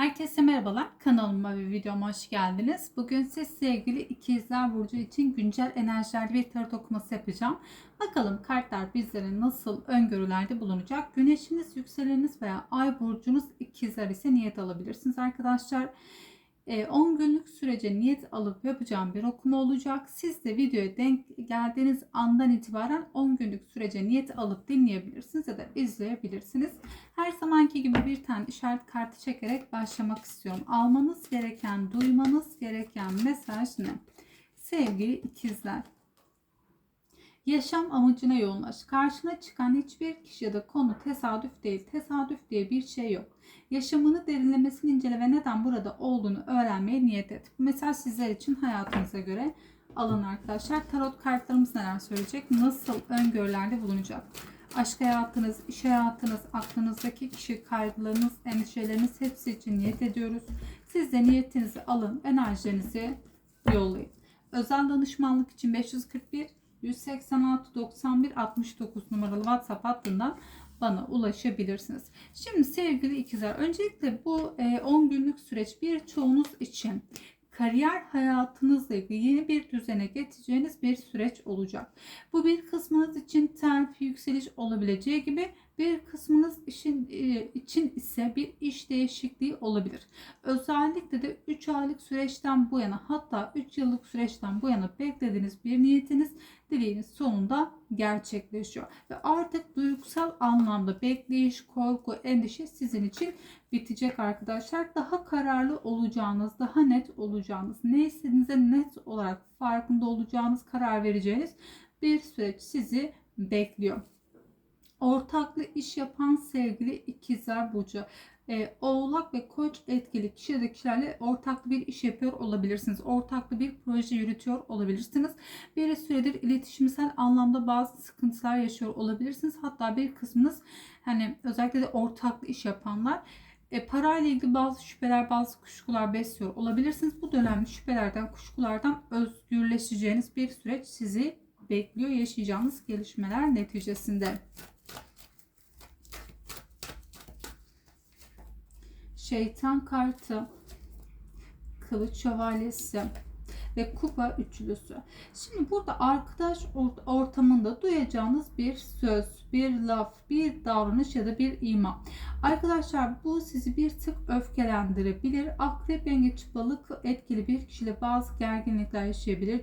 Herkese merhabalar. Kanalıma ve videoma hoş geldiniz. Bugün siz sevgili ikizler burcu için güncel enerjilerde bir tarot okuması yapacağım. Bakalım kartlar bizlere nasıl öngörülerde bulunacak. Güneşiniz, yükseleniniz veya ay burcunuz ikizler ise niyet alabilirsiniz arkadaşlar. 10 günlük sürece niyet alıp yapacağım bir okuma olacak. Siz de videoya denk geldiğiniz andan itibaren 10 günlük sürece niyet alıp dinleyebilirsiniz ya da izleyebilirsiniz. Her zamanki gibi bir tane işaret kartı çekerek başlamak istiyorum. Almanız gereken, duymanız gereken mesaj ne? Sevgili ikizler. Yaşam amacına yoğunlaş. Karşına çıkan hiçbir kişi ya da konu tesadüf değil. Tesadüf diye bir şey yok. Yaşamını derinlemesini incele ve neden burada olduğunu öğrenmeye niyet et. Bu mesaj sizler için hayatınıza göre alın arkadaşlar. Tarot kartlarımız neler söyleyecek? Nasıl öngörülerde bulunacak? Aşk hayatınız, iş hayatınız, aklınızdaki kişi, kaygılarınız, endişeleriniz hepsi için niyet ediyoruz. Siz de niyetinizi alın, enerjinizi yollayın. Özel danışmanlık için 541 186 91 69 numaralı WhatsApp hattından bana ulaşabilirsiniz. Şimdi sevgili ikizler öncelikle bu 10 günlük süreç birçoğunuz için kariyer hayatınızla ilgili yeni bir düzene geçeceğiniz bir süreç olacak. Bu bir kısmınız için terfi yükseliş olabileceği gibi bir kısmınız işin için ise bir iş değişikliği olabilir. Özellikle de 3 aylık süreçten bu yana hatta 3 yıllık süreçten bu yana beklediğiniz bir niyetiniz dileğiniz sonunda gerçekleşiyor. Ve artık duygusal anlamda bekleyiş, korku, endişe sizin için bitecek arkadaşlar. Daha kararlı olacağınız, daha net olacağınız, ne istediğinize net olarak farkında olacağınız, karar vereceğiniz bir süreç sizi bekliyor. Ortaklı iş yapan sevgili ikizler burcu e, oğlak ve koç etkili kişilerle ortaklı bir iş yapıyor olabilirsiniz. Ortaklı bir proje yürütüyor olabilirsiniz. Bir süredir iletişimsel anlamda bazı sıkıntılar yaşıyor olabilirsiniz. Hatta bir kısmınız hani özellikle de ortaklı iş yapanlar e, parayla ilgili bazı şüpheler, bazı kuşkular besliyor olabilirsiniz. Bu dönemde şüphelerden, kuşkulardan özgürleşeceğiniz bir süreç sizi bekliyor. Yaşayacağınız gelişmeler neticesinde. Şeytan kartı, kılıç şövalyesi ve kupa üçlüsü. Şimdi burada arkadaş ortamında duyacağınız bir söz, bir laf, bir davranış ya da bir ima. Arkadaşlar bu sizi bir tık öfkelendirebilir. Akrep, yengeç, balık etkili bir kişiyle bazı gerginlikler yaşayabilir,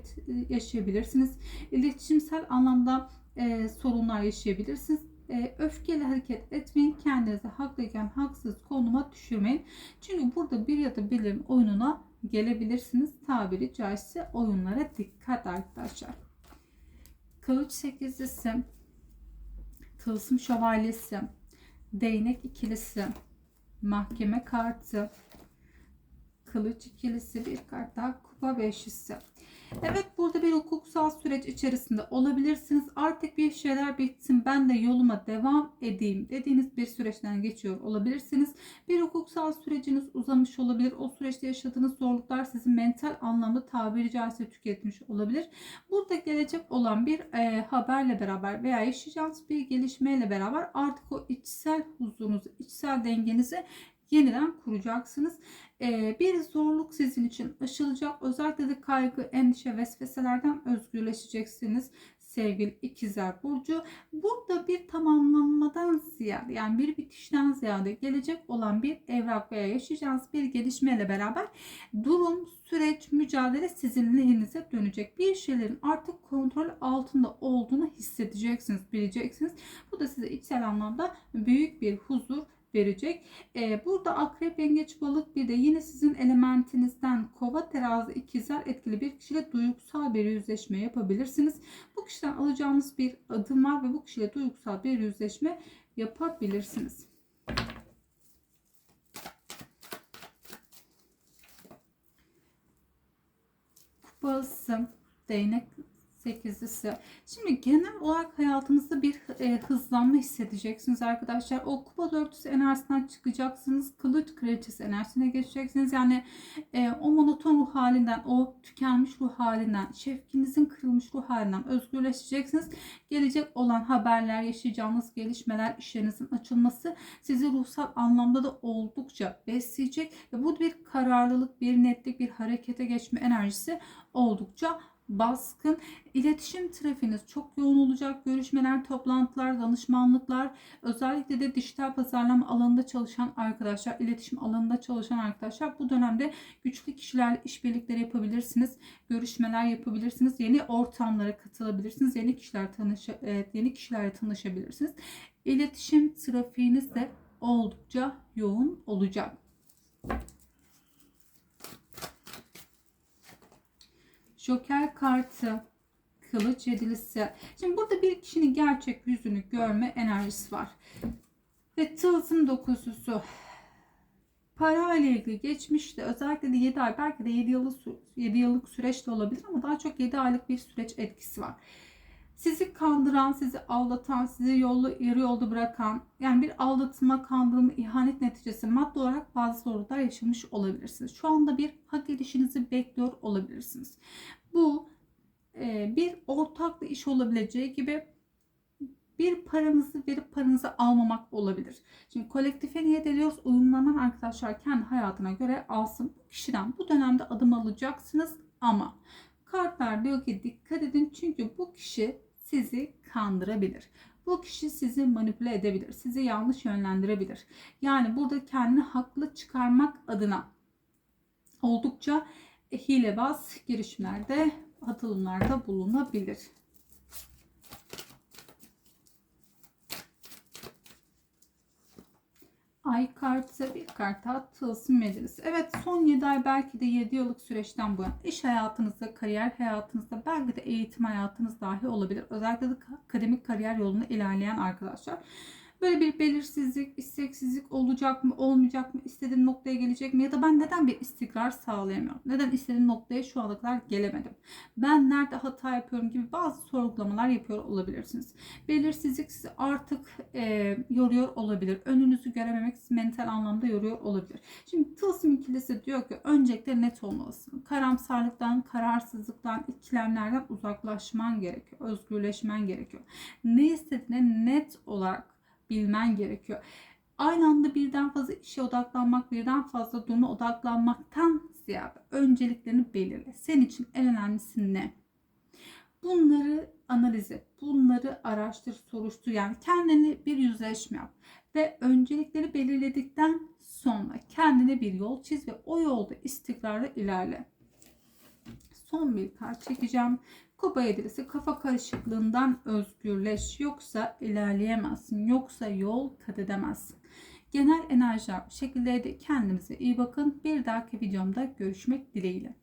yaşayabilirsiniz. İletişimsel anlamda e, sorunlar yaşayabilirsiniz e, öfkeli hareket etmeyin. Kendinizi haklıyken haksız konuma düşürmeyin. Çünkü burada bir ya da birilerinin oyununa gelebilirsiniz. Tabiri caizse oyunlara dikkat arkadaşlar. Kılıç sekizlisi, tılsım şövalyesi, değnek ikilisi, mahkeme kartı, kılıç ikilisi bir kart daha kupa beşlisi. Evet burada bir hukuksal süreç içerisinde olabilirsiniz. Artık bir şeyler bitsin ben de yoluma devam edeyim dediğiniz bir süreçten geçiyor olabilirsiniz. Bir hukuksal süreciniz uzamış olabilir. O süreçte yaşadığınız zorluklar sizi mental anlamda tabiri caizse tüketmiş olabilir. Burada gelecek olan bir e, haberle beraber veya yaşayacağınız bir gelişmeyle beraber artık o içsel huzurunuzu, içsel dengenizi yeniden kuracaksınız. Ee, bir zorluk sizin için aşılacak. Özellikle de kaygı, endişe, vesveselerden özgürleşeceksiniz sevgili ikizler burcu. Burada bir tamamlanmadan ziyade yani bir bitişten ziyade gelecek olan bir evrak veya yaşayacağınız bir gelişmeyle beraber durum, süreç, mücadele sizin lehinize dönecek. Bir şeylerin artık kontrol altında olduğunu hissedeceksiniz, bileceksiniz. Bu da size içsel anlamda büyük bir huzur verecek. Ee, burada akrep, yengeç, balık bir de yine sizin elementinizden kova, terazi, ikizler etkili bir kişiyle duygusal bir yüzleşme yapabilirsiniz. Bu kişiden alacağınız bir adım var ve bu kişiyle duygusal bir yüzleşme yapabilirsiniz. Kupası, değnek sekizlisi. Şimdi genel olarak hayatınızda bir e, hızlanma hissedeceksiniz arkadaşlar. O kupa dörtlüsü enerjisinden çıkacaksınız. Kılıç kraliçesi enerjisine geçeceksiniz. Yani e, o monoton ruh halinden, o tükenmiş ruh halinden, şefkinizin kırılmış ruh halinden özgürleşeceksiniz. Gelecek olan haberler, yaşayacağınız gelişmeler, işlerinizin açılması sizi ruhsal anlamda da oldukça besleyecek. Ve bu bir kararlılık, bir netlik, bir harekete geçme enerjisi oldukça baskın. İletişim trafiğiniz çok yoğun olacak. Görüşmeler, toplantılar, danışmanlıklar, özellikle de dijital pazarlama alanında çalışan arkadaşlar, iletişim alanında çalışan arkadaşlar bu dönemde güçlü kişilerle işbirlikleri yapabilirsiniz. Görüşmeler yapabilirsiniz. Yeni ortamlara katılabilirsiniz. Yeni kişiler tanış evet, yeni kişilerle tanışabilirsiniz. İletişim trafiğiniz de oldukça yoğun olacak. Joker kartı, kılıç yedilisi. Şimdi burada bir kişinin gerçek yüzünü görme enerjisi var. Ve tılsım dokuzusu. Para ile ilgili geçmişte özellikle de 7 ay belki de 7 yıllık, 7 yıllık süreç de olabilir ama daha çok 7 aylık bir süreç etkisi var. Sizi kandıran, sizi aldatan, sizi yollu, yarı yolda bırakan, yani bir aldatma, kandırma, ihanet neticesi madde olarak bazı zorluklar yaşamış olabilirsiniz. Şu anda bir hak edişinizi bekliyor olabilirsiniz. Bu e, bir ortaklı iş olabileceği gibi bir paranızı verip paranızı almamak olabilir. Şimdi kolektife niyet ediyoruz. Uyumlanan arkadaşlar kendi hayatına göre alsın. Bu kişiden bu dönemde adım alacaksınız ama kartlar diyor ki dikkat edin çünkü bu kişi sizi kandırabilir. Bu kişi sizi manipüle edebilir. Sizi yanlış yönlendirebilir. Yani burada kendini haklı çıkarmak adına oldukça hilebaz girişimlerde, atılımlarda bulunabilir. Ay kartı bir kart daha tılsım meclisi. Evet son 7 ay belki de 7 yıllık süreçten bu yana iş hayatınızda, kariyer hayatınızda belki de eğitim hayatınız dahi olabilir. Özellikle de akademik kariyer yolunda ilerleyen arkadaşlar. Böyle bir belirsizlik, isteksizlik olacak mı, olmayacak mı, istediğim noktaya gelecek mi ya da ben neden bir istikrar sağlayamıyorum? Neden istediğim noktaya şu ana kadar gelemedim? Ben nerede hata yapıyorum gibi bazı sorgulamalar yapıyor olabilirsiniz. Belirsizlik sizi artık e, yoruyor olabilir. Önünüzü görememek sizi mental anlamda yoruyor olabilir. Şimdi Tılsım ikilisi diyor ki öncelikle net olmalısın. Karamsarlıktan, kararsızlıktan, ikilemlerden uzaklaşman gerekiyor. Özgürleşmen gerekiyor. Ne istediğine net olarak bilmen gerekiyor. Aynı anda birden fazla işe odaklanmak, birden fazla duruma odaklanmaktan ziyade önceliklerini belirle. Senin için en önemlisi ne? Bunları analiz et. Bunları araştır, soruştur. Yani kendini bir yüzleşme yap. Ve öncelikleri belirledikten sonra kendine bir yol çiz ve o yolda istikrarla ilerle. Son bir kart çekeceğim. Kupa yedilisi kafa karışıklığından özgürleş. Yoksa ilerleyemezsin. Yoksa yol kat edemezsin. Genel enerjiler bu şekildeydi. Kendinize iyi bakın. Bir dahaki videomda görüşmek dileğiyle.